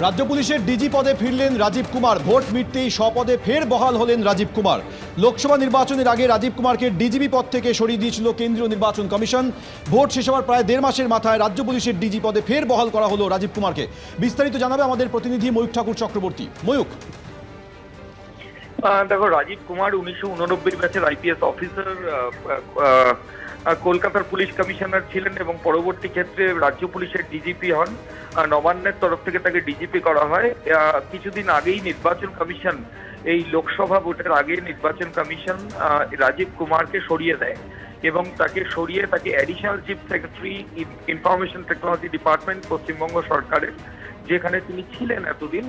রাজ্য পুলিশের ডিজি পদে ফিরলেন রাজীব কুমার। ভোট মিটতেই স্বপদে ফের বহাল হলেন রাজীব কুমার। লোকসভা নির্বাচনের আগে রাজীব কুমারকে ডিজিপি পদ থেকে সরিয়ে দিয়েছিল কেন্দ্রীয় নির্বাচন কমিশন। ভোট শেষ হওয়ার প্রায় দেড় মাসের মাথায় রাজ্য পুলিশের ডিজি পদে ফের বহাল করা হলো রাজীব কুমারকে। বিস্তারিত জানাবে আমাদের প্রতিনিধি ময়ূক ঠাকুর চক্রবর্তী। আহ, দেখো, রাজীব কুমার উনিশশো উননব্বই ব্যাচের আইপিএস অফিসার কলকাতার পুলিশ কমিশনার ছিলেন এবং পরবর্তী ক্ষেত্রে রাজ্য পুলিশের ডিজিপি হন। নবান্নের তরফ থেকে তাকে ডিজিপি করা হয়। কিছুদিন আগেই নির্বাচন কমিশন, এই লোকসভা ভোটের আগে নির্বাচন কমিশন রাজীব কুমারকে সরিয়ে দেয় এবং তাকে সরিয়ে তাকে additional chief secretary information technology department Paschimbanga সরকারের যেখানে তিনি ছিলেন এতদিন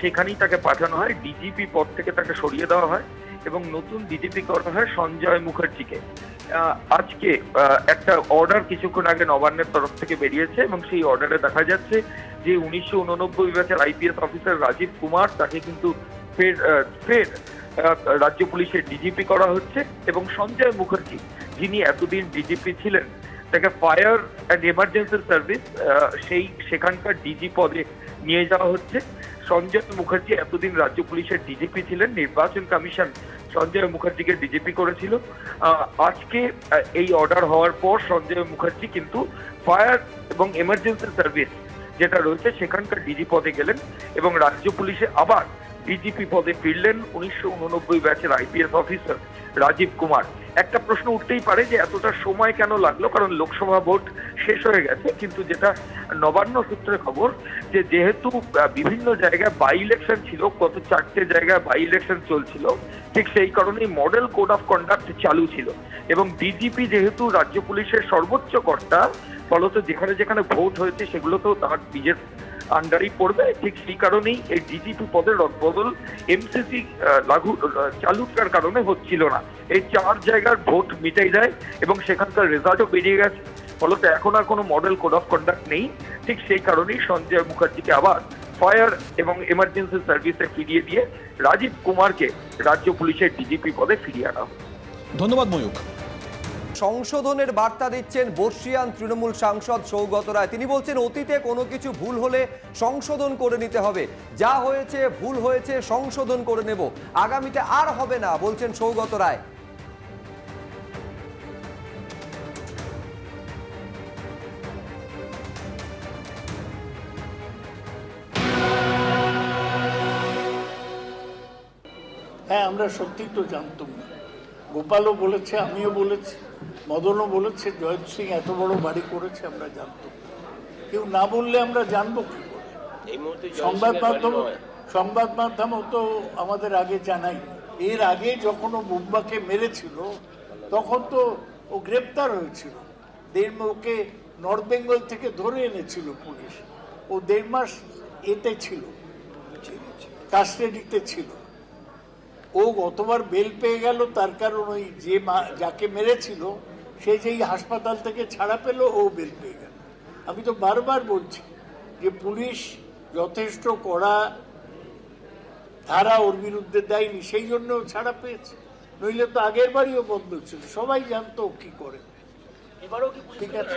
সেখানেই তাকে পাঠানো হয়। ডিজিপি পদ থেকে তাকে সরিয়ে দেওয়া হয় এবং নতুন ডিজিপি করা হয় সঞ্জয় মুখার্জিকে। আজকে একটা অর্ডার কিছুক্ষণ আগে নবান্নের তরফ থেকে বেরিয়েছে এবং সেই অর্ডারে দেখা যাচ্ছে যে উনিশশো উননব্বই ব্যাচের আইপিএস অফিসার রাজীব কুমার তাকে কিন্তু ফের ফের রাজ্য পুলিশের ডিজিপি করা হচ্ছে এবং সঞ্জয় মুখার্জি, যিনি এতদিন ডিজিপি ছিলেন তাকে ফায়ার অ্যান্ড এমার্জেন্সি সার্ভিস সেই সেখানকার ডিজি পদে নিয়ে যাওয়া হচ্ছে। সঞ্জয় মুখার্জি এতদিন রাজ্য পুলিশের ডিজিপি ছিলেন, নির্বাচন কমিশন সঞ্জয় মুখার্জিকে ডিজিপি করেছিল। আজকে এই অর্ডার হওয়ার পর সঞ্জয় মুখার্জি কিন্তু ফায়ার এবং এমার্জেন্সি সার্ভিস যেটা রয়েছে, সেখানকার ডিজি পদে গেলেন এবং রাজ্য পুলিশে আবার ডিজিপি পদে ফিরলেন। উনিশশো উননব্বই ব্যাচের আইপিএস অফিসার রাজীব কুমার। একটা প্রশ্ন উঠতেই পারে যে এতটা সময় কেন লাগল? কারণ লোকসভা ভোট শেষ হয়ে গেছে, কিন্তু যেটা নবান্ন সূত্রে খবর, যে যেহেতু বিভিন্ন জায়গায় বাই ইলেকশন ছিল, কত চারটে জায়গায় বাই ইলেকশন চলছিল, ঠিক সেই কারণেই মডেল কোড অফ কন্ডাক্ট চালু ছিল। এবং ডিজিপি যেহেতু রাজ্য পুলিশের সর্বোচ্চ কর্তা, ফলত যেখানে যেখানে ভোট হয়েছে সেগুলো তো তার নিজের আন্ডারেই পড়বে ঠিক সেই কারণেই এই ডিজিপি পদের রদবদল এমসিসি আহ, চালুকার কারণে হচ্ছিল না। এই চার জায়গার ভোট মিটাই যায় এবং সেখানকার রেজাল্টও বেরিয়ে গেছে। ফলত এখন আর কোনো মডেল কোড অফ কন্ডাক্ট নেই। ঠিক সেই কারণেই সঞ্জয় মুখার্জিকে আবার ফায়ার এবং এমার্জেন্সি সার্ভিসে ফিরিয়ে দিয়ে রাজীব কুমারকে রাজ্য পুলিশের ডিজিপি পদে ফিরিয়ে আনা। ধন্যবাদ ময়ূক সংশোধনের বার্তা দিচ্ছেন বর্ষিয়ান তৃণমূল সাংসদ সৌগত রায়। তিনি বলছেন, অতীতে কোনো কিছু ভুল হলে সংশোধন করে নিতে হবে। যা হয়েছে ভুল হয়েছে, সংশোধন করে নেব। আগামীতে আর হবে না, বলছেন সৌগত রায়। হ্যাঁ আমরা সত্যি তো জানতাম না। গোপালও বলেছে আমিও বলেছি মদনও বলেছে জয়ন্ত সিং এত বড় বাড়ি করেছে আমরা জানতাম কেউ না বললে আমরা জানব কি করে? সংবাদ মাধ্যম সংবাদ মাধ্যম তো আমাদের আগে জানাই এর আগে যখন ও মুম্বাকে মেরেছিল তখন তো ও গ্রেপ্তার হয়েছিল। দেড় ওকে নর্থ বেঙ্গল থেকে ধরে এনেছিল পুলিশ। ও দেড় মাস এতে ছিল। কাস্টাডিতে ছিল। ও গতবার বেল পেয়ে গেল তার কারণ ওই যে মা- যাকে মেরেছিল সে যেই হাসপাতাল থেকে ছাড়া পেল ও বেল পেয়ে গেল। আমি তো বারবার বলছি যে পুলিশ যথেষ্ট কড়া ধারা ওর বিরুদ্ধে দেয়নি সেই জন্য ছাড়া পেয়েছে। নইলে তো আগের বাড়িও বন্ধ ছিল সবাই জানতো কি করে। ঠিক আছে।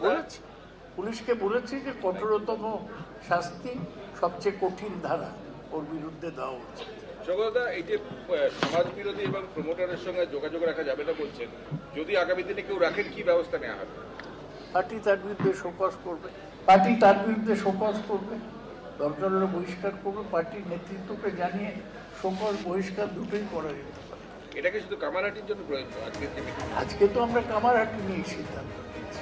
বলেছি। পুলিশকে বলেছি যে কঠোরতম শাস্তি সবচেয়ে কঠিন ধারা ওর বিরুদ্ধে দেওয়া উচিত। জগদা এই যে আহ, সমাজ বিরোধী এবং প্রমোটারের সঙ্গে যোগাযোগ রাখা যাবে না বলছেন যদি আগামী দিনে কেউ রাখেন কি ব্যবস্থা নেওয়া হবে? পার্টি তার বিরুদ্ধে শোকজ করবে। পার্টি তার বিরুদ্ধে শোকজ করবে। দরকার হলে বহিষ্কার করবে। পার্টির নেতৃত্বকে জানিয়ে শোকজ বহিষ্কার দুটোই করা যেতে পারে। এটাকে শুধু কামারাটির জন্য প্রয়োজন আজকে তো আমরা কামারহাটি নিয়ে সিদ্ধান্ত নিয়েছি।